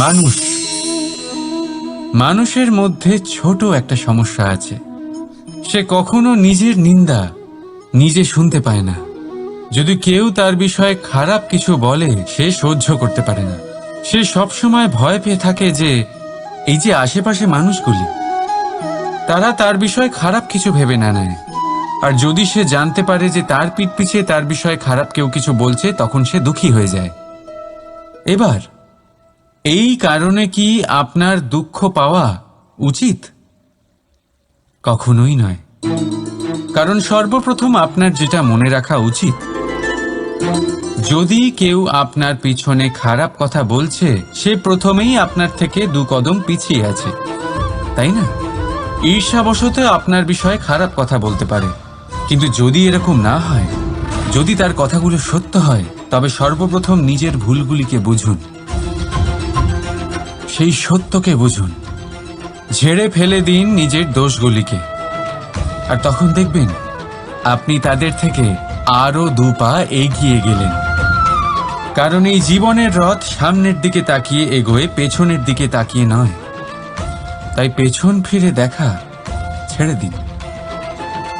মানুষ। মানুষের মধ্যে ছোট একটা সমস্যা আছে। সে কখনো নিজের নিন্দা নিজে শুনতে পায় না। যদি কেউ তার বিষয়ে খারাপ কিছু বলে, সে সহ্য করতে পারে না। সে সবসময় ভয় পেয়ে থাকে যে, এই যে আশেপাশে মানুষগুলি, তারা তার বিষয়ে খারাপ কিছু ভেবে না নেয়। আর যদি সে জানতে পারে যে তার পিঠ পিছিয়ে তার বিষয়ে খারাপ কেউ কিছু বলছে, তখন সে দুঃখী হয়ে যায়। এবার এই কারণে কি আপনার দুঃখ পাওয়া উচিত? কখনোই নয়। কারণ সর্বপ্রথম আপনার যেটা মনে রাখা উচিত, যদি কেউ আপনার পিছনে খারাপ কথা বলছে, সে প্রথমেই আপনার থেকে দু কদম পিছিয়ে আছে, তাই না? ঈর্ষাবশত আপনার বিষয়ে খারাপ কথা বলতে পারে। কিন্তু যদি এরকম না হয়, যদি তার কথাগুলো সত্য হয়, তবে সর্বপ্রথম নিজের ভুলগুলিকে বুঝুন। সেই সত্যকে বুঝুন। ঝেড়ে ফেলে দিন নিজের দোষগুলিকে। আর তখন দেখবেন, আপনি তাদের থেকে আরও দু পা এগিয়ে গেলেন। কারণ এই জীবনের রথ সামনের দিকে তাকিয়ে এগোয়, পেছনের দিকে তাকিয়ে নয়। তাই পেছন ফিরে দেখা, ছেড়ে দিন।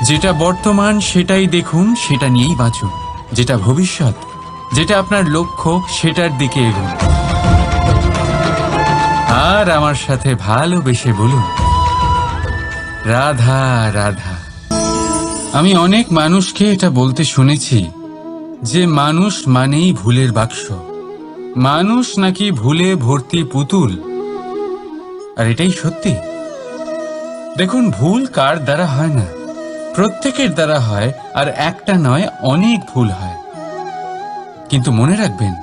যেটা বর্তমান সেটাই দেখুন, সেটা নিয়েই বাঁচুন। যেটা ভবিষ্যৎ, যেটা আপনার লক্ষ্য, সেটার দিকে এগুন। আর আমার সাথে ভালোবেসে বলুন। রাধা রাধা। আমি অনেক মানুষকে এটা বলতে শুনেছি যে মানুষ মানেই ভুলের বাক্স। মানুষ নাকি ভুলে ভর্তি পুতুল। আর এটাই সত্যি। দেখুন, ভুল কার দ্বারা হয় না? প্রত্যেকের দ্বারা হয়, আর একটা নয়, অনেক ভুল হয়। কিন্তু মনে রাখবেন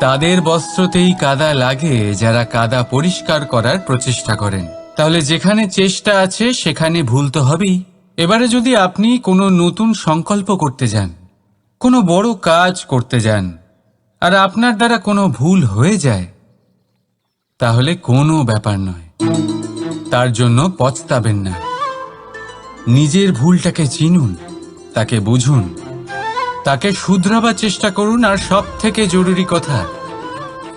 তাদের বস্ত্রতেই কাদা লাগে যারা কাদা পরিষ্কার করার প্রচেষ্টা করেন। তাহলে যেখানে চেষ্টা আছে, সেখানে ভুল তো হবেই। এবারে যদি আপনি কোনো নতুন সংকল্প করতে যান, কোনো বড় কাজ করতে যান, আর আপনার দ্বারা কোনো ভুল হয়ে যায়, তাহলে কোনো ব্যাপার নয়। তার জন্য পচতাবেন না। নিজের ভুলটাকে চিনুন, তাকে বুঝুন। তাকে শুধরাবার চেষ্টা করুন আর সব থেকে জরুরি কথা,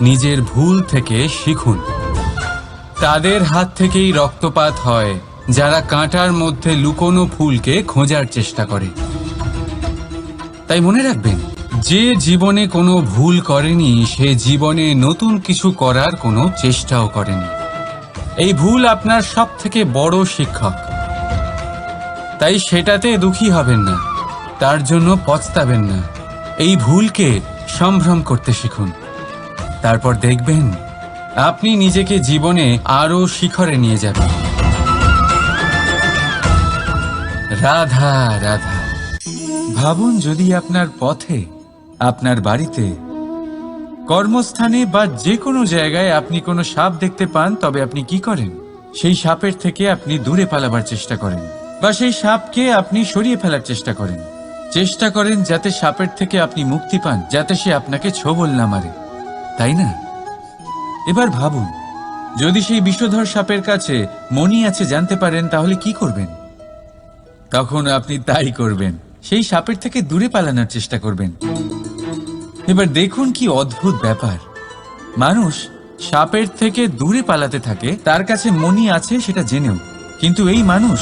নিজের ভুল থেকে শিখুন। তাদের হাত থেকেই রক্তপাত হয়, যারা কাঁটার মধ্যে লুকোনো ফুলকে খোঁজার চেষ্টা করে। তাই মনে রাখবেন, যে জীবনে কোনো ভুল করেনি, সে জীবনে নতুন কিছু করার কোনো চেষ্টাও করেনি। এই ভুল আপনার সব থেকে বড় শিক্ষক। তাই সেটাতে দুঃখী হবেন না। তার জন্য পচতাবেন না। এই ভুলকে সম্ভ্রম করতে শিখুন। তারপর দেখবেন, আপনি নিজেকে জীবনে আরও শিখরে নিয়ে যাবেন। রাধা রাধা। ভাবুন যদি আপনার পথে, আপনার বাড়িতে, কর্মস্থানে বা যে কোনো জায়গায় আপনি কোনো সাপ দেখতে পান, তবে আপনি কি করেন? সেই সাপের থেকে আপনি দূরে পালাবার চেষ্টা করেন। বা সেই সাপকে আপনি সরিয়ে ফেলার চেষ্টা করেন। চেষ্টা করেন যাতে সাপের থেকে আপনি মুক্তি পান, যাতে সে আপনাকে ছোবল না মারে। তাই না? এবার ভাবুন, যদি সেই বিষধর সাপের কাছে মনি আছে জানতে পারেন, তাহলে কি করবেন? তখন আপনি তাই করবেন, সেই সাপের থেকে দূরে পালানোর চেষ্টা করবেন। এবার দেখুন কি অদ্ভুত ব্যাপার। মানুষ সাপের থেকে দূরে পালাতে থাকে, তার কাছে মনি আছে সেটা জেনেও। কিন্তু এই মানুষ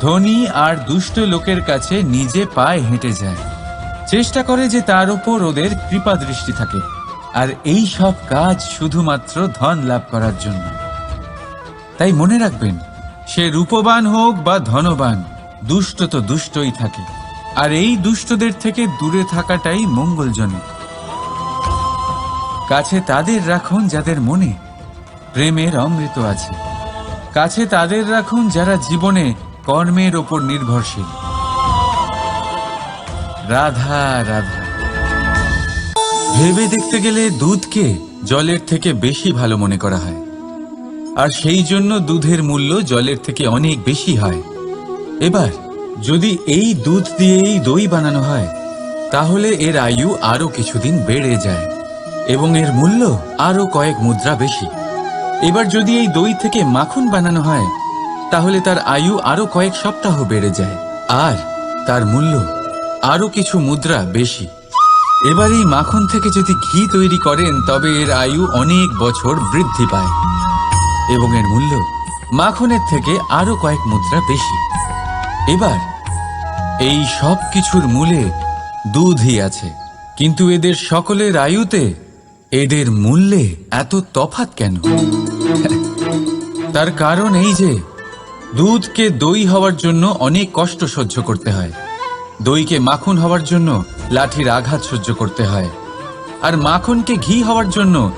ধনী আর দুষ্ট লোকের কাছে নিজে পায়ে হেঁটে যায়। চেষ্টা করে যে তার উপর ওদের কৃপা দৃষ্টি থাকে। আর এই সব কাজ শুধুমাত্র ধন লাভ করার জন্য। তাই মনে রাখবেন, সে রূপবান হোক বা ধনবান, দুষ্ট তো দুষ্টই থাকে। আর এই দুষ্টদের থেকে দূরে থাকাটাই মঙ্গলজনক। কাছে তাদের রাখুন যাদের মনে প্রেমের অমৃত আছে। কাছে তাদের রাখুন যারা জীবনে কর্মের ওপর নির্ভরশীল। রাধা রাধা। ভেবে দেখতে গেলে দুধকে জলের থেকে বেশি ভালো মনে করা হয়। আর সেই জন্য দুধের মূল্য জলের থেকে অনেক বেশি হয়। এবার, যদি এই দুধ দিয়েই দই বানানো হয়, তাহলে এর আয়ু আরও কিছুদিন বেড়ে যায় এবং এর মূল্য আরও কয়েক মুদ্রা বেশি। এবার যদি এই দই থেকে মাখন বানানো হয় তাহলে তার আয়ু আরও কয়েক সপ্তাহ বেড়ে যায়। আর তার মূল্য আরও কিছু মুদ্রা বেশি। এবার এই মাখন থেকে যদি ঘি তৈরি করেন, তবে এর আয়ু অনেক বছর বৃদ্ধি পায়। এবং এর মূল্য মাখনের থেকে আরও কয়েক মুদ্রা বেশি। এবার এই সব কিছুর মূলে দুধই আছে। কিন্তু এদের সকলের আয়ুতে এদের মূল্যে এত তফাত কেন? তার কারণ এই যে দুধকে দই হওয়ার জন্য অনেক কষ্ট সহ্য করতে হয়। দইকে মাখন হওয়ার জন্য লাঠির আঘাত সহ্য করতে হয়। আর মাখনকে ঘি হওয়ার জন্য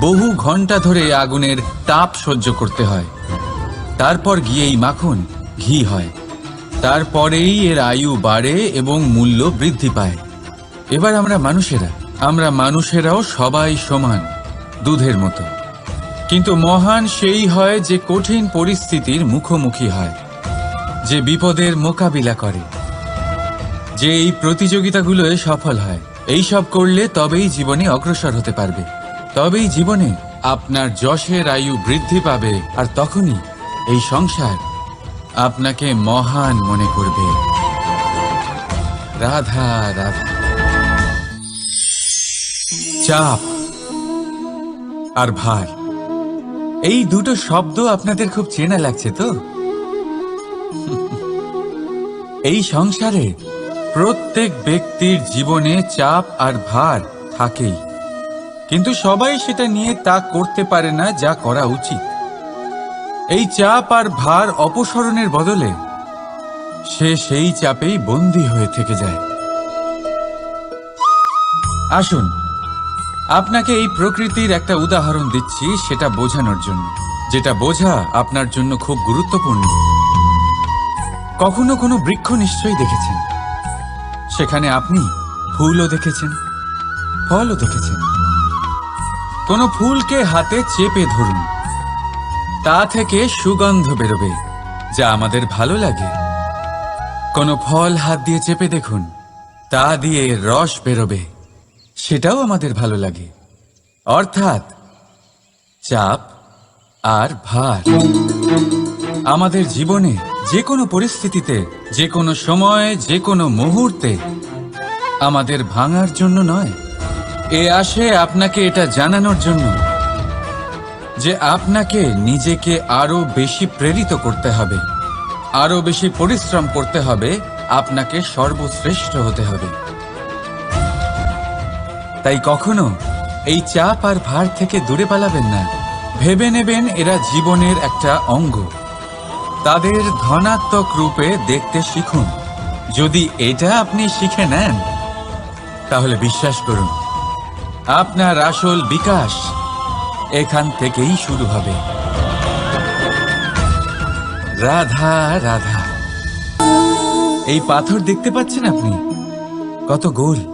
বহু ঘণ্টা ধরে আগুনের তাপ সহ্য করতে হয়। তারপর গিয়েই মাখন, ঘি হয়। তারপরেই এর আয়ু বাড়ে এবং মূল্য বৃদ্ধি পায়। এবার আমরা মানুষেরা, আমরা মানুষেরাও সবাই সমান দুধের মতো। কিন্তু মহান সেই হয় যে কঠিন পরিস্থিতির মুখোমুখি হয়, যে বিপদের মোকাবিলা করে, যে এই প্রতিযোগিতাগুলোয় সফল হয়। এই সব করলে তবেই জীবনে অগ্রসর হতে পারবে। তবেই জীবনে আপনার যশের আয়ু বৃদ্ধি পাবে আর তখনই এই সংসার আপনাকে মহান মনে করবে। রাধা রাধা। চাপ আর ভার। এই দুটো শব্দ আপনাদের খুব চেনা লাগছে তো? এই সংসারে প্রত্যেক ব্যক্তির জীবনে চাপ আর ভার থাকেই। কিন্তু সবাই সেটা নিয়ে তা করতে পারে না, যা করা উচিত। এই চাপ আর ভার অপসরণের বদলে সে সেই চাপেই বন্দী হয়ে থেকে যায়। আসুন আপনাকে এই প্রকৃতির একটা উদাহরণ দিচ্ছি সেটা বোঝানোর জন্য। যেটা বোঝা আপনার জন্য খুব গুরুত্বপূর্ণ। কখনো কোনো বৃক্ষ নিশ্চয়ই দেখেছেন? সেখানে আপনি ফুলও দেখেছেন, ফলও দেখেছেন। কোনো ফুলকে হাতে চেপে ধরুন। তা থেকে সুগন্ধ বেরোবে, যা আমাদের ভালো লাগে। কোনো ফল হাত দিয়ে চেপে দেখুন, তা দিয়ে রস বেরোবে। সেটাও আমাদের ভালো লাগে। অর্থাৎ, চাপ আর ভার। আমাদের জীবনে যে কোনো পরিস্থিতিতে যে কোনো সময় যে কোনো মুহূর্তে আমাদের ভাঙার জন্য নয়। এ আসে আপনাকে এটা জানানোর জন্য যে আপনাকে নিজেকে আরও বেশি প্রেরিত করতে হবে। আরও বেশি পরিশ্রম করতে হবে। আপনাকে সর্বশ্রেষ্ঠ হতে হবে। তাই কখনো এই চাপ আর ভার থেকে দূরে পালাবেন না। ভেবে নেবেন এরা জীবনের একটা অঙ্গ। তাদের ধনাত্মক রূপে দেখতে শিখুন। যদি এটা আপনি শিখে নেন, তাহলে বিশ্বাস করুন, আপনার আসল বিকাশ এখান থেকেই শুরু হবে। রাধা রাধা। এই পাথর দেখতে পাচ্ছেন আপনি? কত গোল।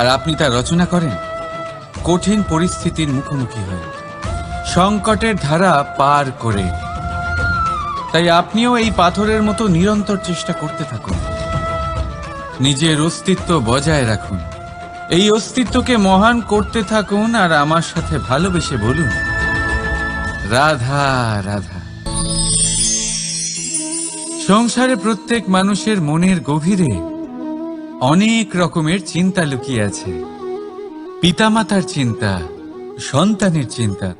আর আপনি তা রচনা করেন? কঠিন পরিস্থিতির মুখোমুখি হয়ে। সংকটের ধারা পার করে। তাই আপনিও এই পাথরের মতো নিরন্তর চেষ্টা করতে থাকুন। নিজের অস্তিত্ব বজায় রাখুন। এই অস্তিত্বকে মহান করতে থাকুন আর আমার সাথে ভালোবেসে বলুন, রাধা রাধা। সংসারে প্রত্যেক মানুষের মনের গভীরে অনেক রকমের চিন্তা লুকিয়ে আছে। পিতামাতার চিন্তা, সন্তানের চিন্তা,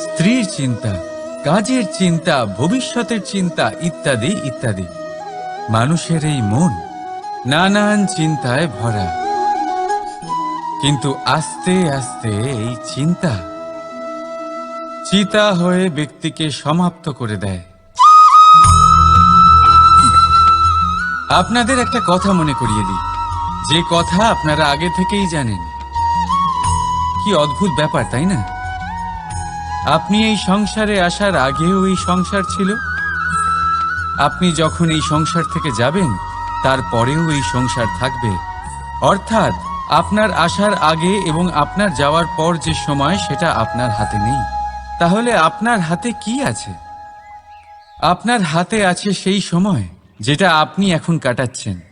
স্ত্রীর চিন্তা, কাজের চিন্তা, ভবিষ্যতের চিন্তা ইত্যাদি ইত্যাদি। মানুষের এই মন নানান চিন্তায় ভরা। কিন্তু আস্তে আস্তে এই চিন্তা চিতা হয়ে ব্যক্তিকে সমাপ্ত করে দেয়। আপনাদের একটা কথা মনে করিয়ে দিই। যে কথা আপনারা আগে থেকেই জানেন। কি অদ্ভুত ব্যাপার, তাই না? আপনি এই সংসারে আসার আগেও এই সংসার ছিল? আপনি যখন এই সংসার থেকে যাবেন, তারপরেও এই সংসার থাকবে। অর্থাৎ, আপনার আসার আগে এবং আপনার যাওয়ার পর যে সময়, সেটা আপনার হাতে নেই। তাহলে আপনার হাতে কি আছে? আপনার হাতে আছে সেই সময়, যেটা আপনি এখন কাটাচ্ছেন।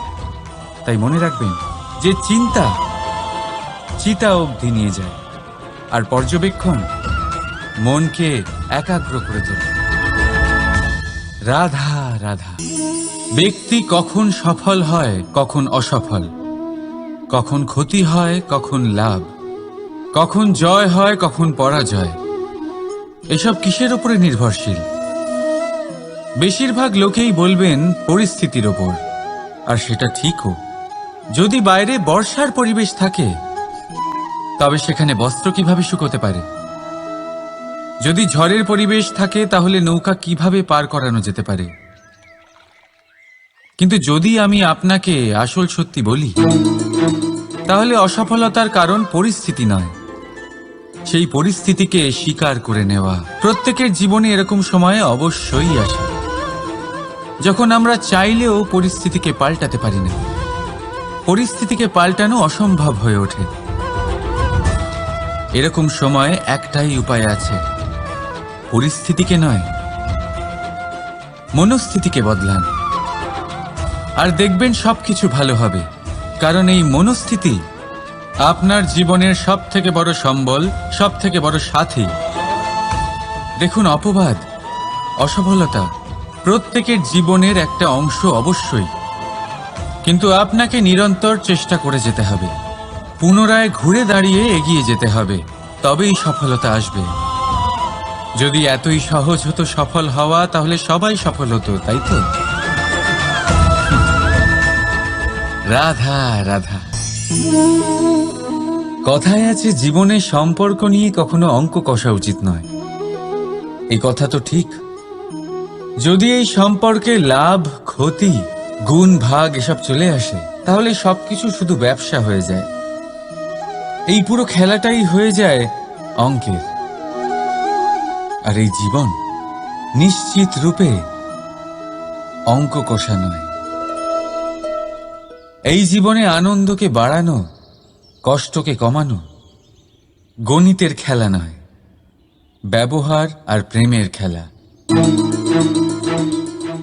তাই মনে রাখবেন যে চিন্তা চিতা অবধি নিয়ে যায়। আর পর্যবেক্ষণ মনকে একাগ্র করে তোলে। রাধা রাধা। ব্যক্তি কখন সফল হয়, কখন অসফল। কখন ক্ষতি হয়, কখন লাভ। কখন জয় হয়, কখন পরাজয়। এসব কিসের উপরে নির্ভরশীল? বেশিরভাগ লোকেই বলবেন, পরিস্থিতির ওপর। আর সেটা ঠিকও। যদি বাইরে বর্ষার পরিবেশ থাকে, তবে সেখানে বস্ত্র কীভাবে শুকোতে পারে? যদি ঝড়ের পরিবেশ থাকে, তাহলে নৌকা কীভাবে পার করানো যেতে পারে? কিন্তু যদি আমি আপনাকে আসল সত্যি বলি, তাহলে অসফলতার কারণ পরিস্থিতি নয়। সেই পরিস্থিতিকে স্বীকার করে নেওয়া। প্রত্যেকের জীবনে এরকম সময় অবশ্যই আসে। যখন আমরা চাইলেও পরিস্থিতিকে পাল্টাতে পারি না। পরিস্থিতিকে পাল্টানো অসম্ভব হয়ে ওঠে। এরকম সময় একটাই উপায় আছে। পরিস্থিতিকে নয়, মনস্থিতিকে বদলান। আর দেখবেন সবকিছু ভালো হবে, কারণ এই মনস্থিতি আপনার জীবনের সব থেকে বড় সম্বল সব থেকে বড় সাথী। দেখুন, অপবাদ, অসফলতা প্রত্যেকের জীবনের একটা অংশ অবশ্যই। কিন্তু আপনাকে নিরন্তর চেষ্টা করে যেতে হবে। পুনরায় ঘুরে দাঁড়িয়ে এগিয়ে যেতে হবে। তবেই সফলতা আসবে। যদি এতই সহজ হতো সফল হওয়া, তাহলে সবাই সফল হতো, তাই তো? রাধা রাধা। কথায় আছে, জীবনে সম্পর্ক নিয়ে কখনো অঙ্ক কষা উচিত নয়। এই কথা তো ঠিক। যদি এই সম্পর্কে লাভ, ক্ষতি গুণ, ভাগ এসব চলে আসে তাহলে সবকিছু শুধু ব্যবসা হয়ে যায়। এই পুরো খেলাটাই হয়ে যায় অঙ্কের। আর এই জীবন নিশ্চিত রূপে অঙ্ক কষা নয় এই জীবনে আনন্দকে বাড়ানো, কষ্টকে কমানো, গণিতের খেলা নয়, ব্যবহার আর প্রেমের খেলা।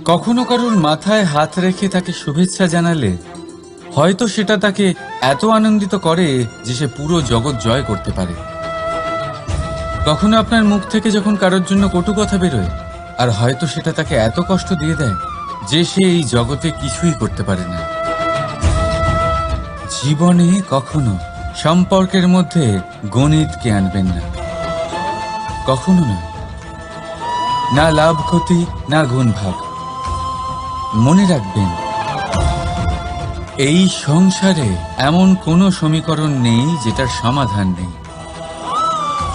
কখনো কারোর মাথায় হাত রেখে তাকে শুভেচ্ছা জানালে, হয়তো সেটা তাকে এত আনন্দিত করে যে সে পুরো জগৎ জয় করতে পারে। কখনো আপনার মুখ থেকে যখন কারোর জন্য কটু কথা বেরোয়, আর হয়তো সেটা তাকে এত কষ্ট দিয়ে দেয় যে সে এই জগতে কিছুই করতে পারে না। জীবনে কখনো সম্পর্কের মধ্যে গণিতকে আনবেন না। কখনো না। না লাভ ক্ষতি, না গুণ ভাগ মনে রাখবেন এই সংসারে এমন কোনো সমীকরণ নেই যেটার সমাধান নেই।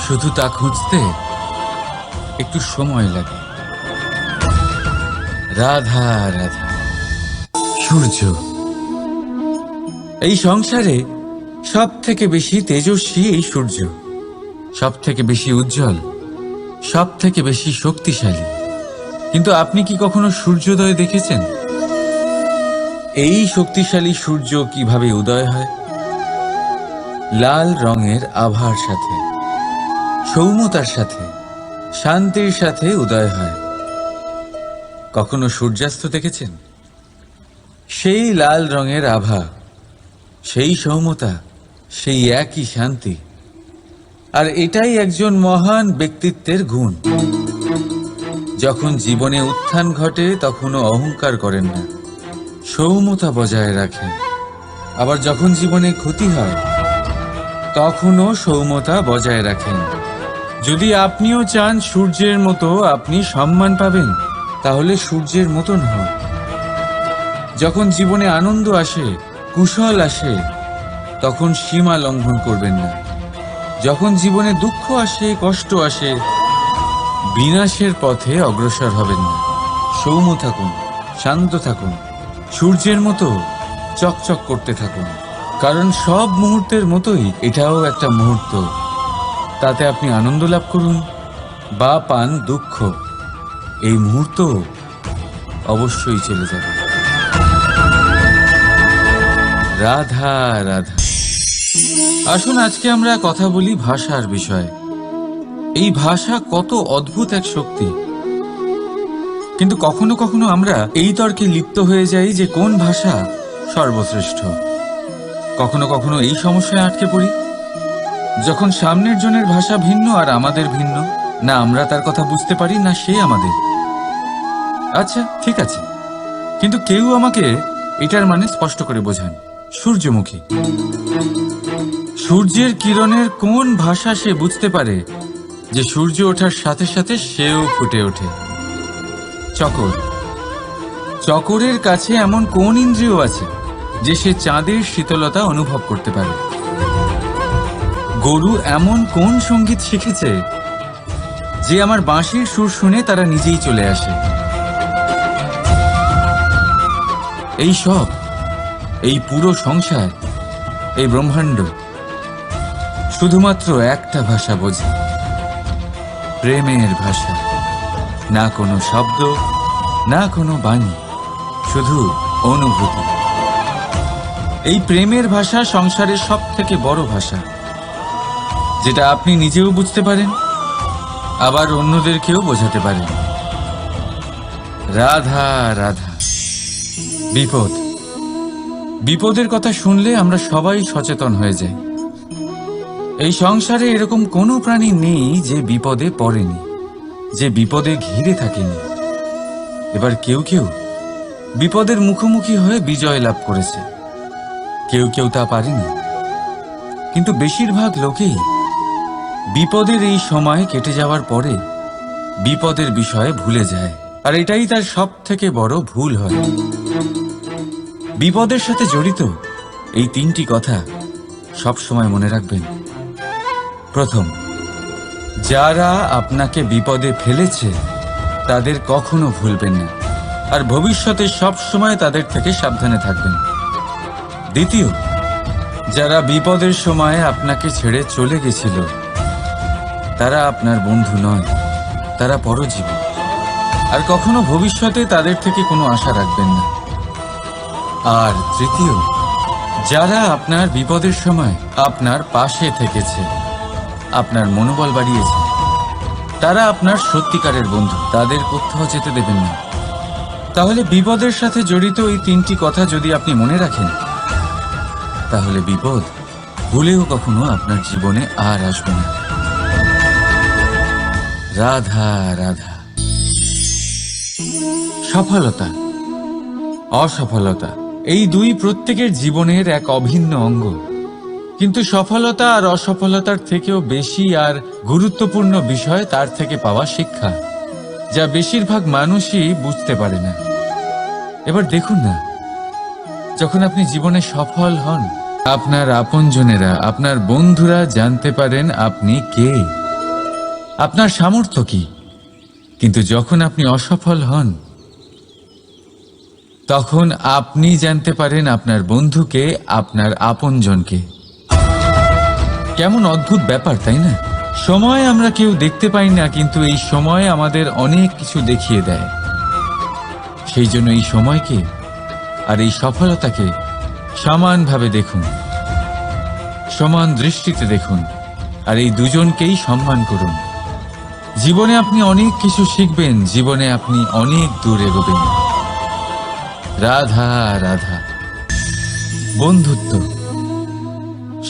শুধু তা খুঁজতে একটু সময় লাগে। রাধা রাধা। সূর্য। এই সংসারে সব থেকে বেশি তেজস্বী এই সূর্য। সব থেকে বেশি উজ্জ্বল। সব থেকে বেশি শক্তিশালী। কিন্তু আপনি কি কখনো সূর্যোদয় দেখেছেন? এই শক্তিশালী সূর্য কীভাবে উদয় হয়? লাল রঙের আভার সাথে, সৌম্যতার সাথে, শান্তির সাথে উদয় হয়। কখনো সূর্যাস্ত দেখেছেন? সেই লাল রঙের আভা, সেই সৌম্যতা, সেই একই শান্তি। আর এটাই একজন মহান ব্যক্তিত্বের গুণ। যখন জীবনে উত্থান ঘটে, তখনও অহংকার করেন না। সৌমতা বজায় রাখেন। আবার যখন জীবনে ক্ষতি হয়, তখনও সৌমতা বজায় রাখেন। যদি আপনিও চান সূর্যের মতো আপনি সম্মান পাবেন, তাহলে সূর্যের মতন হন। যখন জীবনে আনন্দ আসে, কুশল আসে, তখন সীমা লঙ্ঘন করবেন না। যখন জীবনে দুঃখ আসে, কষ্ট আসে বিনাশের পথে অগ্রসর হবেন না। সৌম্য থাকুন, শান্ত থাকুন, সূর্যের মতো চকচক করতে থাকুন। কারণ সব মুহূর্তের মতোই এটাও একটা মুহূর্ত। তাতে আপনি আনন্দ লাভ করুন বা পান দুঃখ। এই মুহূর্ত অবশ্যই চলে যাবে। রাধা রাধা। আসুন আজকে আমরা কথা বলি ভাষার বিষয়ে। এই ভাষা কত অদ্ভুত এক শক্তি। কিন্তু কখনো কখনো আমরা এই তর্কে লিপ্ত হয়ে যাই যে কোন ভাষা সর্বশ্রেষ্ঠ। কখনো কখনো এই সমস্যায় আটকে পড়ি। যখন সামনের জনের ভাষা ভিন্ন আর আমাদের ভিন্ন, না আমরা তার কথা বুঝতে পারি, না সে আমাদের। আচ্ছা ঠিক আছে। কিন্তু কেউ আমাকে এটার মানে স্পষ্ট করে বোঝান। সূর্যমুখী। সূর্যের কিরণের কোন ভাষা সে বুঝতে পারে যে সূর্য ওঠার সাথে সাথে সেও ফুটে ওঠে। চকর। চকরের কাছে এমন কোন ইন্দ্রিয় আছে যে সে চাঁদের শীতলতা অনুভব করতে পারে? গরু এমন কোন সংগীত শিখেছে যে আমার বাঁশির সুর শুনে তারা নিজেই চলে আসে? এই সব, এই পুরো সংসার, এই ব্রহ্মাণ্ড, শুধুমাত্র একটা ভাষা বোঝে। প্রেমের ভাষা। না কোনো শব্দ, না কোনো বাণী, শুধু অনুভূতি। এই প্রেমের ভাষা সংসারের সব থেকে বড় ভাষা। যেটা আপনি নিজেও বুঝতে পারেন, আবার অন্যদেরকেও বোঝাতে পারেন। রাধা রাধা। বিপদ। বিপদের কথা শুনলে আমরা সবাই সচেতন হয়ে যাই। এই সংসারে এরকম কোনো প্রাণী নেই যে বিপদে পড়েনি, যে বিপদে ঘিরে থাকেনি। এবার কেউ কেউ বিপদের মুখোমুখি হয়ে বিজয় লাভ করেছে। কেউ কেউ তা পারেনি। কিন্তু বেশিরভাগ লোকেই বিপদের এই সময় কেটে যাওয়ার পরে বিপদের বিষয়ে ভুলে যায়। আর এটাই তার সব থেকে বড় ভুল হয়। বিপদের সাথে জড়িত এই তিনটি কথা সব সময় মনে রাখবেন। প্রথম, যারা আপনাকে বিপদে ফেলেছে, তাদের কখনো ভুলবেন না। আর ভবিষ্যতে সব সময় তাদের থেকে সাবধানে থাকবেন। দ্বিতীয়, যারা বিপদের সময় আপনাকে ছেড়ে চলে গেছিল, তারা আপনার বন্ধু নয়, তারা পরজীবী। আর কখনো ভবিষ্যতে তাদের থেকে কোনো আশা রাখবেন না। আর তৃতীয়, যারা আপনার বিপদের সময় আপনার পাশে থেকেছে আপনার মনোবল বাড়িয়েছে। তারা আপনার সত্যিকারের বন্ধু, তাদের কোথাও যেতে দেবেন না। তাহলে বিপদের সাথে জড়িত এই তিনটি কথা যদি আপনি মনে রাখেন, তাহলে বিপদ ভুলেও কখনো আপনার জীবনে আর আসবে না। রাধা রাধা। সফলতা, অসফলতা, এই দুই প্রত্যেকের জীবনের এক অভিন্ন অঙ্গ। কিন্তু সফলতা আর অসফলতার থেকেও বেশি আর গুরুত্বপূর্ণ বিষয় তার থেকে পাওয়া শিক্ষা, যা বেশিরভাগ মানুষই বুঝতে পারে না। এবার দেখুন না, যখন আপনি জীবনে সফল হন, আপনার আপনজনেরা, আপনার বন্ধুরা জানতে পারেন আপনি কে। আপনার সামর্থ্য কি? কিন্তু যখন আপনি অসফল হন, তখন আপনি জানতে পারেন আপনার বন্ধুকে, আপনার আপনজনকে। কেমন অদ্ভুত ব্যাপার, তাই না? সময় আমরা কেউ দেখতে পাই না, কিন্তু এই সময় আমাদের অনেক কিছু দেখিয়ে দেয়। সেই জন্য এই সময়কে আর এই সফলতাকে সমানভাবে দেখুন, সমান দৃষ্টিতে দেখুন, আর এই দুজনকেই সম্মান করুন। জীবনে আপনি অনেক কিছু শিখবেন, জীবনে আপনি অনেক দূর এগোবেন। রাধা রাধা। বন্ধুত্ব।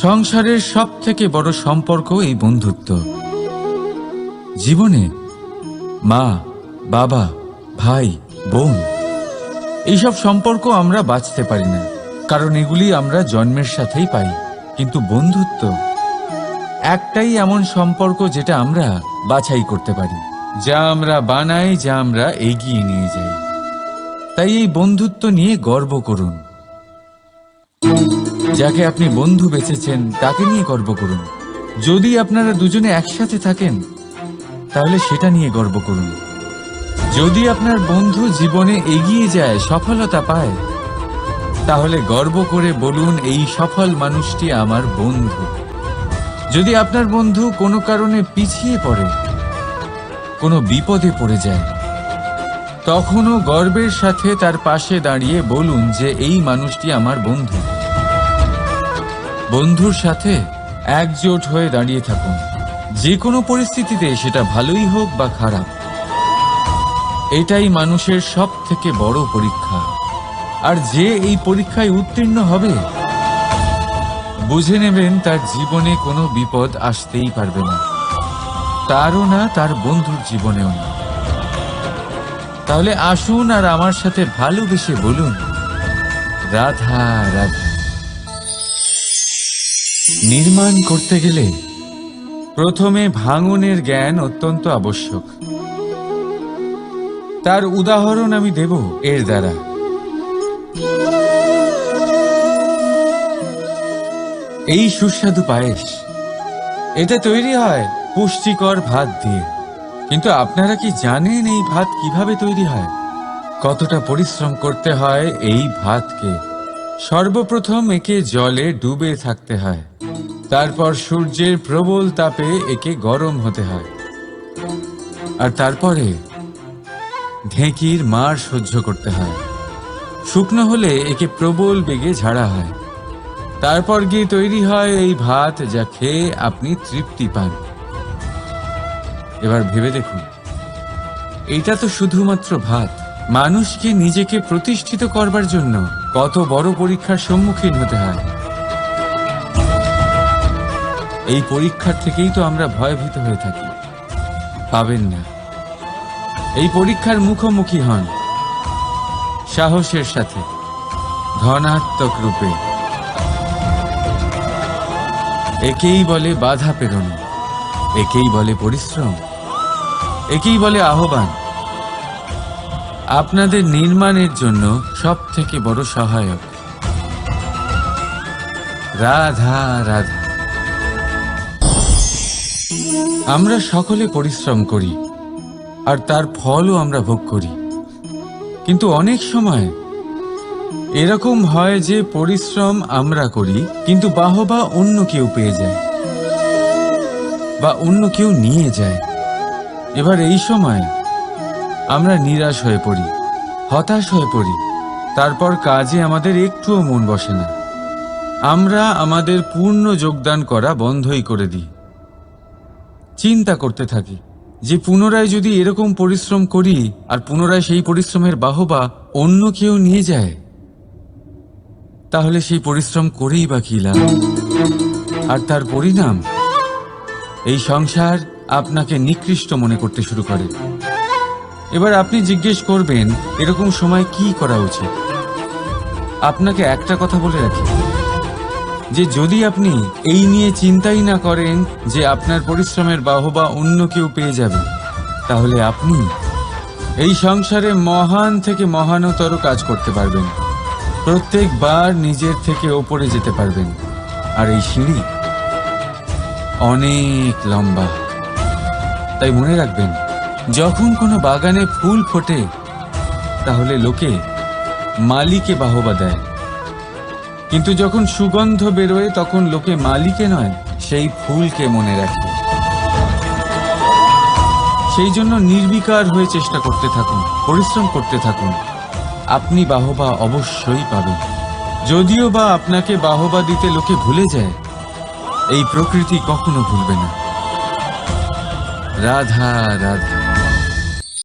সংসারের সব থেকে বড় সম্পর্ক এই বন্ধুত্ব। জীবনে মা, বাবা, ভাই, বোন, এইসব সম্পর্ক আমরা বাঁচতে পারি না, কারণ এগুলি আমরা জন্মের সাথেই পাই। কিন্তু বন্ধুত্ব একটাই এমন সম্পর্ক যেটা আমরা বাছাই করতে পারি, যা আমরা বানাই, যা আমরা এগিয়ে নিয়ে যাই। তাই এই বন্ধুত্ব নিয়ে গর্ব করুন। যাকে আপনি বন্ধু বেছেছেন, তাকে নিয়ে গর্ব করুন। যদি আপনারা দুজনে একসাথে থাকেন, তাহলে সেটা নিয়ে গর্ব করুন। যদি আপনার বন্ধু জীবনে এগিয়ে যায়, সফলতা পায়, তাহলে গর্ব করে বলুন, এই সফল মানুষটি আমার বন্ধু। যদি আপনার বন্ধু কোনো কারণে পিছিয়ে পড়ে, কোনো বিপদে পড়ে যায়, তখনও গর্বের সাথে তার পাশে দাঁড়িয়ে বলুন যে, এই মানুষটি আমার বন্ধু। বন্ধুর সাথে একজোট হয়ে দাঁড়িয়ে থাকুন। যে কোনো পরিস্থিতিতে সেটা ভালোই হোক বা খারাপ। এটাই মানুষের সব থেকে বড় পরীক্ষা। আর যে এই পরীক্ষায় উত্তীর্ণ হবে, বুঝে নেবেন তার জীবনে কোনো বিপদ আসতেই পারবে না। তারও না, তার বন্ধুর জীবনেও না। তাহলে আসুন আর আমার সাথে ভালোবেসে বলুন, রাধা রাধা। নির্মাণ করতে গেলে প্রথমে ভাঙনের জ্ঞান অত্যন্ত আবশ্যক। তার উদাহরণ আমি দেব এর দ্বারা। এই সুস্বাদু পায়েস, এটা তৈরি হয় পুষ্টিকর ভাত দিয়ে। কিন্তু আপনারা কি জানেন এই ভাত কীভাবে তৈরি হয়? কতটা পরিশ্রম করতে হয় এই ভাতকে? সর্বপ্রথম একে জলে ডুবে থাকতে হয়। তারপর সূর্যের প্রবল তাপে একে গরম হতে হয়। আর তারপরে ঢেঁকির মার সহ্য করতে হয়। শুকনো হলে একে প্রবল বেগে ঝাড়া হয়। তারপর গিয়ে তৈরি হয় এই ভাত যা খেয়ে আপনি তৃপ্তি পান। এবার ভেবে দেখুন, এটা তো শুধুমাত্র ভাত। মানুষকে নিজেকে প্রতিষ্ঠিত করবার জন্য কত বড় পরীক্ষার সম্মুখীন হতে হয়। এই পরীক্ষার থেকেই তো আমরা ভয়ভীত হয়ে থাকি। পাবেন না। এই পরীক্ষার মুখোমুখি হন। সাহসের সাথে। ধনাত্মক রূপে। একেই বলে বাধা পেরোনো একেই বলে পরিশ্রম। একেই বলে আহ্বান। আপনাদের নির্মাণের জন্য সব থেকে বড় সহায়ক। রাধা রাধা। আমরা সকলে পরিশ্রম করি, আর তার ফলও আমরা ভোগ করি। কিন্তু অনেক সময় এরকম হয় যে পরিশ্রম আমরা করি, কিন্তু বাহবা অন্য কেউ পেয়ে যায়, বা অন্য কেউ নিয়ে যায়। এবার এই সময় আমরা নিরাশ হয়ে পড়ি, হতাশ হয়ে পড়ি। তারপর কাজে আমাদের একটুও মন বসে না। আমরা আমাদের পূর্ণ যোগদান করা বন্ধই করে দিই। চিন্তা করতে থাকি যে পুনরায় যদি এরকম পরিশ্রম করি আর পুনরায় সেই পরিশ্রমের বাহবা অন্য কেউ নিয়ে যায়, তাহলে সেই পরিশ্রম করেই বা কি লাভ? আর তার পরিণাম? এই সংসার আপনাকে নিকৃষ্ট মনে করতে শুরু করে। এবার আপনি জিজ্ঞেস করবেন, এরকম সময় কি করা উচিত? আপনাকে একটা কথা বলে রাখি। যে যদি আপনি এই নিয়ে চিন্তাই না করেন যে আপনার পরিশ্রমের বাহবা অন্য কেউ পেয়ে যাবে, তাহলে আপনি এই সংসারে মহান থেকে মহানতর কাজ করতে পারবেন। প্রত্যেকবার নিজের থেকে ওপরে যেতে পারবেন। আর এই সিঁড়ি অনেক লম্বা। তাই মনে রাখবেন, যখন কোনো বাগানে ফুল ফোটে, তাহলে লোকে মালিকে বাহবা দেয়। কিন্তু যখন সুগন্ধ বেরোয়, তখন লোকে মালিকে নয়, সেই ফুলকে মনে রাখে। সেই জন্য নির্বিকার হয়ে চেষ্টা করতে থাকুন, পরিশ্রম করতে থাকুন। আপনি বাহবা অবশ্যই পাবেন। যদিও বা আপনাকে বাহবা দিতে লোকে ভুলে যায়, এই প্রকৃতি কখনো ভুলবে না। রাধা রাধা।